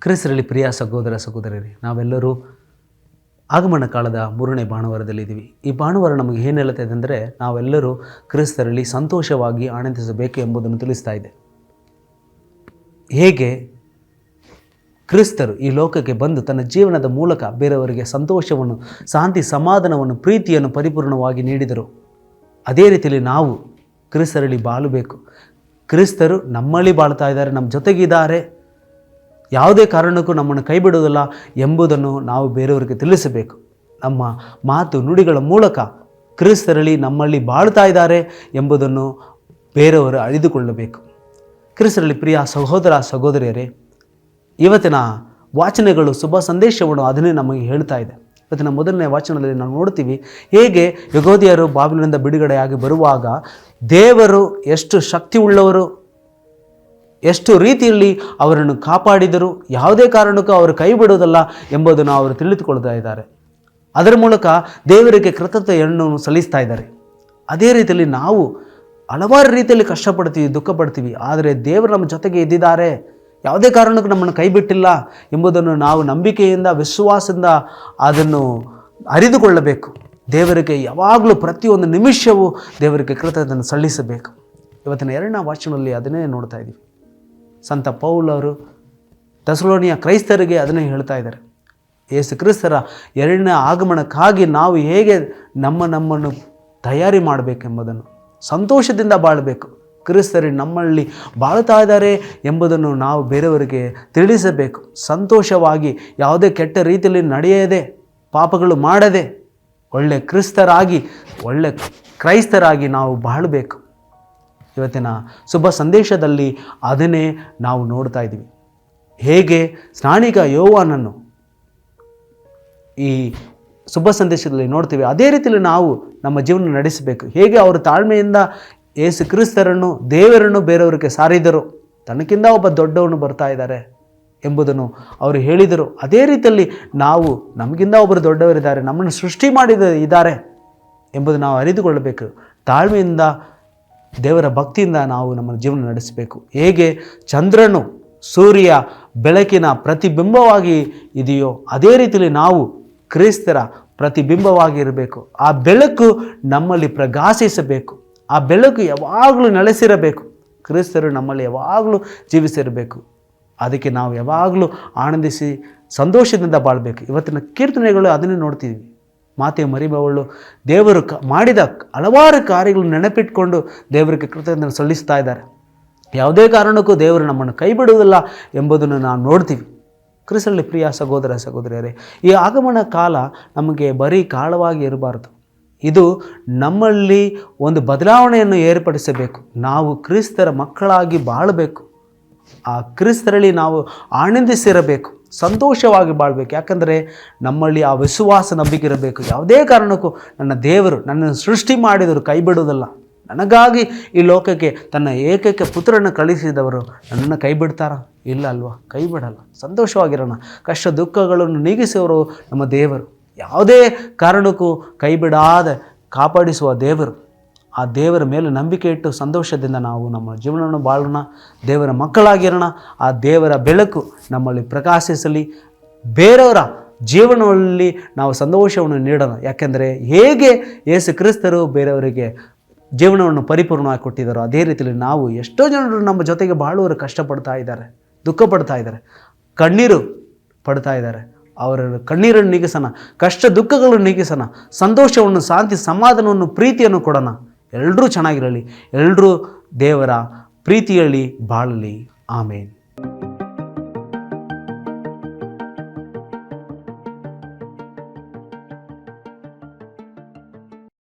ಕ್ರಿಸ್ತರಲ್ಲಿ ಪ್ರಿಯ ಸಹೋದರ ಸಹೋದರರಿ ನಾವೆಲ್ಲರೂ ಆಗಮನ ಕಾಲದ ಮೂರನೇ ಭಾನುವಾರದಲ್ಲಿದ್ದೀವಿ. ಈ ಭಾನುವಾರ ನಮಗೆ ಏನು ಹೇಳುತ್ತೆ ಅಂದರೆ, ನಾವೆಲ್ಲರೂ ಕ್ರಿಸ್ತರಲ್ಲಿ ಸಂತೋಷವಾಗಿ ಆನಂದಿಸಬೇಕು ಎಂಬುದನ್ನು ತಿಳಿಸ್ತಾ ಇದೆ. ಹೇಗೆ? ಕ್ರಿಸ್ತರು ಈ ಲೋಕಕ್ಕೆ ಬಂದು ತನ್ನ ಜೀವನದ ಮೂಲಕ ಬೇರೆಯವರಿಗೆ ಸಂತೋಷವನ್ನು, ಶಾಂತಿ, ಸಮಾಧಾನವನ್ನು, ಪ್ರೀತಿಯನ್ನು ಪರಿಪೂರ್ಣವಾಗಿ ನೀಡಿದರು. ಅದೇ ರೀತಿಯಲ್ಲಿ ನಾವು ಕ್ರಿಸ್ತರಲ್ಲಿ ಬಾಳಬೇಕು. ಕ್ರಿಸ್ತರು ನಮ್ಮಲ್ಲಿ ಬಾಳ್ತಾ ಇದ್ದಾರೆ, ನಮ್ಮ ಜೊತೆಗಿದ್ದಾರೆ. ಯಾವುದೇ ಕಾರಣಕ್ಕೂ ನಮ್ಮನ್ನು ಕೈ ಬಿಡುವುದಿಲ್ಲ ಎಂಬುದನ್ನು ನಾವು ಬೇರೆಯವರಿಗೆ ತಿಳಿಸಬೇಕು. ನಮ್ಮ ಮಾತು ನುಡಿಗಳ ಮೂಲಕ ಕ್ರಿಸ್ತರಲ್ಲಿ ನಮ್ಮಲ್ಲಿ ಬಾಳ್ತಾ ಇದ್ದಾರೆ ಎಂಬುದನ್ನು ಬೇರೆಯವರು ಅರಿದುಕೊಳ್ಳಬೇಕು. ಕ್ರಿಸ್ತರಲ್ಲಿ ಪ್ರಿಯ ಸಹೋದರ, ಸಹೋದರಿಯರೇ, ಇವತ್ತಿನ ವಾಚನಗಳು ಶುಭ ಸಂದೇಶವನ್ನು ಅದನ್ನೇ ನಮಗೆ ಹೇಳ್ತಾ ಇದೆ. ಇವತ್ತಿನ ಮೊದಲನೇ ವಾಚನದಲ್ಲಿ ನಾವು ನೋಡ್ತೀವಿ ಹೇಗೆ ಯಗೋದಿಯರು ಬಾಬಿಲಿನಿಂದ ಬಿಡುಗಡೆಯಾಗಿ ಬರುವಾಗ ದೇವರು ಎಷ್ಟು ಶಕ್ತಿ ಉಳ್ಳವರು ಎಷ್ಟು ರೀತಿಯಲ್ಲಿ ಅವರನ್ನು ಕಾಪಾಡಿದರು ಯಾವುದೇ ಕಾರಣಕ್ಕೂ ಅವರು ಕೈ ಬಿಡುವುದಲ್ಲ ಎಂಬುದನ್ನು ಅವರು ತಿಳಿದುಕೊಳ್ತಾ ಇದ್ದಾರೆ. ಅದರ ಮೂಲಕ ದೇವರಿಗೆ ಕೃತಜ್ಞತೆಯನ್ನು ಸಲ್ಲಿಸ್ತಾ ಇದ್ದಾರೆ. ಅದೇ ರೀತಿಯಲ್ಲಿ ನಾವು ಹಲವಾರು ರೀತಿಯಲ್ಲಿ ಕಷ್ಟಪಡ್ತೀವಿ ದುಃಖ ಪಡ್ತೀವಿ ಆದರೆ ದೇವರು ನಮ್ಮ ಜೊತೆಗೆ ಇದ್ದಿದ್ದಾರೆ. ಯಾವುದೇ ಕಾರಣಕ್ಕೂ ನಮ್ಮನ್ನು ಕೈ ಬಿಟ್ಟಿಲ್ಲ ಎಂಬುದನ್ನು ನಾವು ನಂಬಿಕೆಯಿಂದ, ವಿಶ್ವಾಸದಿಂದ ಅದನ್ನು ಅರಿದುಕೊಳ್ಳಬೇಕು. ದೇವರಿಗೆ ಯಾವಾಗಲೂ ಪ್ರತಿಯೊಂದು ನಿಮಿಷವೂ ದೇವರಿಗೆ ಕೃತಜ್ಞತೆಯನ್ನು ಸಲ್ಲಿಸಬೇಕು. ಇವತ್ತಿನ ಎರಡನೇ ವಾಚನದಲ್ಲಿ ಅದನ್ನೇ ನೋಡ್ತಾ ಇದ್ದೀವಿ. ಸಂತ ಪೌಲವರು ದಸಲೋನಿಯ ಕ್ರೈಸ್ತರಿಗೆ ಅದನ್ನೇ ಹೇಳ್ತಾ ಇದ್ದಾರೆ. ಯೇಸು ಕ್ರಿಸ್ತರ ಎರಡನೇ ಆಗಮನಕ್ಕಾಗಿ ನಾವು ಹೇಗೆ ನಮ್ಮ ನಮ್ಮನ್ನು ತಯಾರಿ ಮಾಡಬೇಕೆಂಬುದನ್ನು ಸಂತೋಷದಿಂದ ಬಾಳಬೇಕು. ಕ್ರಿಸ್ತರು ನಮ್ಮಲ್ಲಿ ಬಾಳ್ತಾ ಇದ್ದಾರೆ ಎಂಬುದನ್ನು ನಾವು ಬೇರೆಯವರಿಗೆ ತಿಳಿಸಬೇಕು. ಸಂತೋಷವಾಗಿ ಯಾವುದೇ ಕೆಟ್ಟ ರೀತಿಯಲ್ಲಿ ನಡೆಯದೆ, ಪಾಪಗಳು ಮಾಡದೆ ಒಳ್ಳೆ ಕ್ರಿಸ್ತರಾಗಿ, ಒಳ್ಳೆ ಕ್ರೈಸ್ತರಾಗಿ ನಾವು ಬಾಳಬೇಕು. ಇವತ್ತಿನ ಶುಭ ಸಂದೇಶದಲ್ಲಿ ಅದನ್ನೇ ನಾವು ನೋಡ್ತಾ ಇದ್ದೀವಿ. ಹೇಗೆ ಸ್ನಾನಿಕ ಯೋವಾನನ್ನು ಈ ಶುಭ ಸಂದೇಶದಲ್ಲಿ ನೋಡ್ತೀವಿ, ಅದೇ ರೀತಿಯಲ್ಲಿ ನಾವು ನಮ್ಮ ಜೀವನ ನಡೆಸಬೇಕು. ಹೇಗೆ ಅವರು ತಾಳ್ಮೆಯಿಂದ ಏಸು ಕ್ರಿಸ್ತರನ್ನು, ದೇವರನ್ನು ಬೇರೆಯವರಿಗೆ ಸಾರಿದರು, ತನಕಿಂದ ಒಬ್ಬ ದೊಡ್ಡವನು ಬರ್ತಾ ಇದ್ದಾರೆ ಎಂಬುದನ್ನು ಅವರು ಹೇಳಿದರು. ಅದೇ ರೀತಿಯಲ್ಲಿ ನಾವು ನಮಗಿಂತ ಒಬ್ಬರು ದೊಡ್ಡವರಿದ್ದಾರೆ, ನಮ್ಮನ್ನು ಸೃಷ್ಟಿ ಮಾಡಿದ ಇದ್ದಾರೆ ಎಂಬುದು ನಾವು ಅರಿತುಕೊಳ್ಳಬೇಕು. ತಾಳ್ಮೆಯಿಂದ ದೇವರ ಭಕ್ತಿಯಿಂದ ನಾವು ನಮ್ಮ ಜೀವನ ನಡೆಸಬೇಕು. ಹೇಗೆ ಚಂದ್ರನು ಸೂರ್ಯ ಬೆಳಕಿನ ಪ್ರತಿಬಿಂಬವಾಗಿ ಇದೆಯೋ ಅದೇ ರೀತಿಯಲ್ಲಿ ನಾವು ಕ್ರಿಸ್ತರ ಪ್ರತಿಬಿಂಬವಾಗಿರಬೇಕು ಆ ಬೆಳಕು ನಮ್ಮಲ್ಲಿ ಪ್ರಕಾಶಿಸಬೇಕು ಆ ಬೆಳಕು ಯಾವಾಗಲೂ ನೆಲೆಸಿರಬೇಕು. ಕ್ರಿಸ್ತರು ನಮ್ಮಲ್ಲಿ ಯಾವಾಗಲೂ ಜೀವಿಸಿರಬೇಕು. ಅದಕ್ಕೆ ನಾವು ಯಾವಾಗಲೂ ಆನಂದಿಸಿ ಸಂತೋಷದಿಂದ ಬಾಳಬೇಕು. ಇವತ್ತಿನ ಕೀರ್ತನೆಗಳು ಅದನ್ನೇ ನೋಡ್ತೀವಿ ಮಾತೆ ಮರಿಬವಳು. ದೇವರು ಕ, ಮಾಡಿದ ಹಲವಾರು ಕಾರ್ಯಗಳನ್ನು ನೆನಪಿಟ್ಕೊಂಡು ದೇವರಿಗೆ ಕೃತಜ್ಞತೆ ಸಲ್ಲಿಸ್ತಾ ಇದ್ದಾರೆ. ಯಾವುದೇ ಕಾರಣಕ್ಕೂ ದೇವರು ನಮ್ಮನ್ನು ಕೈ ಬಿಡುವುದಿಲ್ಲ ಎಂಬುದನ್ನು ನಾವು ನೋಡ್ತೀವಿ. ಕ್ರಿಸ್ತಲ್ಲಿ ಪ್ರಿಯ ಸಹೋದರ ಸಹೋದರಿಯರೇ, ಈ ಆಗಮನ ಕಾಲ ನಮಗೆ ಬರೀ ಕಾಲವಾಗಿ ಇರಬಾರ್ದು. ಇದು ನಮ್ಮಲ್ಲಿ ಒಂದು ಬದಲಾವಣೆಯನ್ನು ಏರ್ಪಡಿಸಬೇಕು. ನಾವು ಕ್ರಿಸ್ತರ ಮಕ್ಕಳಾಗಿ ಬಾಳಬೇಕು. ಆ ಕ್ರಿಸ್ತರಲ್ಲಿ ನಾವು ಆನಂದಿಸಿರಬೇಕು. ಸಂತೋಷವಾಗಿ ಬಾಳ್ಬೇಕು. ಯಾಕಂದರೆ ನಮ್ಮಲ್ಲಿ ಆ ವಿಶ್ವಾಸ ನಂಬಿಕೆ ಇರಬೇಕು ಯಾವುದೇ ಕಾರಣಕ್ಕೂ ನನ್ನ ದೇವರು ನನ್ನನ್ನು ಸೃಷ್ಟಿ ಮಾಡಿದರು ಕೈ ಬಿಡುವುದಲ್ಲ ನನಗಾಗಿ ಈ ಲೋಕಕ್ಕೆ ತನ್ನ ಏಕೈಕ ಪುತ್ರನ ಕಳಿಸಿದವರು ನನ್ನನ್ನು ಕೈ ಬಿಡ್ತಾರ ಇಲ್ಲ ಅಲ್ವಾ? ಕೈ ಬಿಡಲ್ಲ ಸಂತೋಷವಾಗಿರೋಣ. ಕಷ್ಟ ದುಃಖಗಳನ್ನು ನೀಗಿಸುವವರು ನಮ್ಮ ದೇವರು. ಯಾವುದೇ ಕಾರಣಕ್ಕೂ ಕೈ ಬಿಡಾದ ಕಾಪಾಡಿಸುವ ದೇವರು. ಆ ದೇವರ ಮೇಲೆ ನಂಬಿಕೆ ಇಟ್ಟು ಸಂತೋಷದಿಂದ ನಾವು ನಮ್ಮ ಜೀವನವನ್ನು ಬಾಳೋಣ. ದೇವರ ಮಕ್ಕಳಾಗಿರೋಣ. ಆ ದೇವರ ಬೆಳಕು ನಮ್ಮಲ್ಲಿ ಪ್ರಕಾಶಿಸಲಿ. ಬೇರೆಯವರ ಜೀವನದಲ್ಲಿ ನಾವು ಸಂತೋಷವನ್ನು ನೀಡೋಣ. ಯಾಕೆಂದರೆ ಹೇಗೆ ಯೇಸು ಕ್ರಿಸ್ತರು ಬೇರೆಯವರಿಗೆ ಜೀವನವನ್ನು ಪರಿಪೂರ್ಣವಾಗಿ ಕೊಟ್ಟಿದ್ದಾರೋ, ಅದೇ ರೀತಿಯಲ್ಲಿ ನಾವು ಎಷ್ಟೋ ಜನರು ನಮ್ಮ ಜೊತೆಗೆ ಬಾಳುವರು ಕಷ್ಟಪಡ್ತಾ ಇದ್ದಾರೆ ದುಃಖ ಪಡ್ತಾ ಇದ್ದಾರೆ, ಕಣ್ಣೀರು ಪಡ್ತಾ ಇದ್ದಾರೆ. ಅವರ ಕಣ್ಣೀರನ್ನು ನೀಗಿಸೋಣ, ಕಷ್ಟ ದುಃಖಗಳನ್ನು ನೀಗಿಸೋಣ, ಸಂತೋಷವನ್ನು, ಶಾಂತಿ, ಸಮಾಧಾನವನ್ನು, ಪ್ರೀತಿಯನ್ನು ಕೊಡೋಣ. ಎಲ್ಲರೂ ಚೆನ್ನಾಗಿರಲಿ ಎಲ್ಲರೂ ದೇವರ ಪ್ರೀತಿಯಲ್ಲಿ ಬಾಳಲಿ. ಆಮೇಲೆ